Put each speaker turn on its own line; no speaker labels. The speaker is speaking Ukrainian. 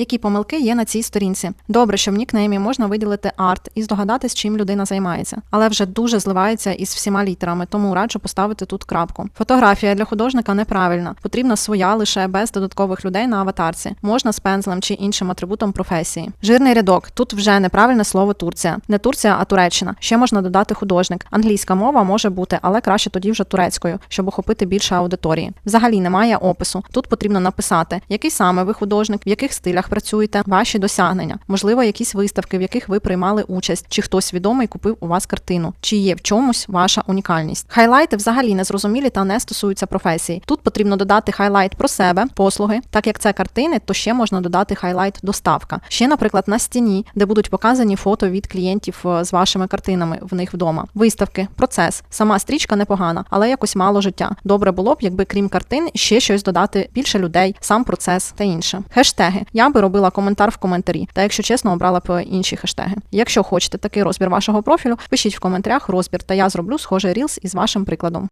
Які помилки є на цій сторінці? Добре, що в нікнеймі можна виділити арт і здогадатись, чим людина займається, але вже дуже зливається із всіма літерами, тому раджу поставити тут крапку. Фотографія для художника неправильна, потрібна своя лише без додаткових людей на аватарці. Можна з пензлем чи іншим атрибутом професії. Жирний рядок. Тут вже неправильне слово Турція. Не Турція, а Туреччина. Ще можна додати художник. Англійська мова може бути, але краще тоді вже турецькою, щоб охопити більше аудиторії. Взагалі немає опису. Тут потрібно написати, який саме ви художник, в яких стилях працюєте, ваші досягнення, можливо, якісь виставки, в яких ви приймали участь, чи хтось відомий купив у вас картину, чи є в чомусь ваша унікальність. Хайлайти взагалі не зрозумілі та не стосуються професії. Тут потрібно додати хайлайт про себе, послуги. Так як це картини, то ще можна додати хайлайт доставка. Ще, наприклад, на стіні, де будуть показані фото від клієнтів е, з вашими картинами в них вдома. Виставки, процес. Сама стрічка непогана, але якось мало життя. Добре було б, якби крім картин ще щось додати більше людей, сам процес та інше. Хештеги. Я би робила коментар в коментарі, та якщо чесно, обрала б інші хештеги. Якщо хочете такий розбір вашого профілю, пишіть в коментарях розбір, та я зроблю схожий рілс із вашим прикладом.